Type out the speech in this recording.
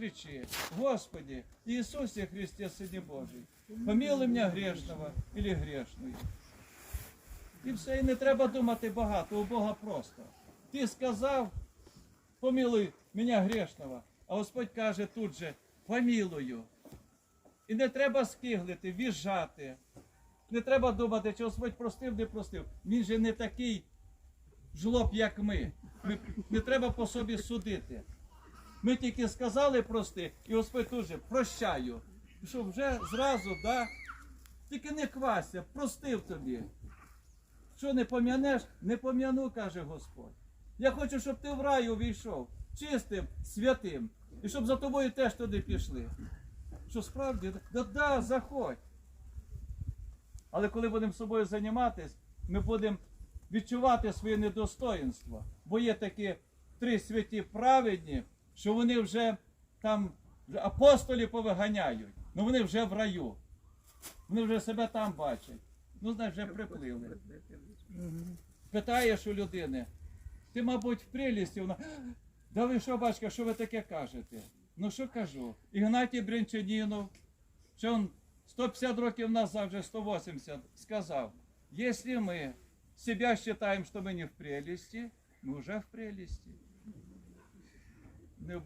кричи, Господи, Иисусе Христе, Сыне Божий, помилуй мене грешного или грешную. І все, і не треба думати багато, у Бога просто. Ти сказав, помилуй мене грешного, а Господь каже тут же, помилую. І не треба скиглити, віжати. Не треба думати, чи Господь простив, не простив. Він же не такий жлоб, як ми не треба по собі судити. Ми тільки сказали прости, і Господь тут же прощаю. Що вже зразу, да? Тільки не квася, простив тобі. Що не пом'янеш, не пом'яну, каже Господь. Я хочу, щоб ти в рай увійшов, чистим, святим, і щоб за тобою теж туди пішли. Що справді, да, да, заходь. Але коли будемо собою займатися, ми будемо відчувати своє недостоїнство. Бо є такі три святі праведні, що вони вже там апостолі повиганяють, ну вони вже в раю. Вони вже себе там бачать. Ну, знаєш, вже приплили. Питаєш у людини, ти, мабуть, в прелісті, вона. Да ви що, батька, що ви таке кажете? Ну що кажу? Ігнатій Брянчанінов, що він 150 років назад, вже 180, сказав, якщо ми себя вважаємо, що ми не в прелісті, ми вже в прелісті. Не в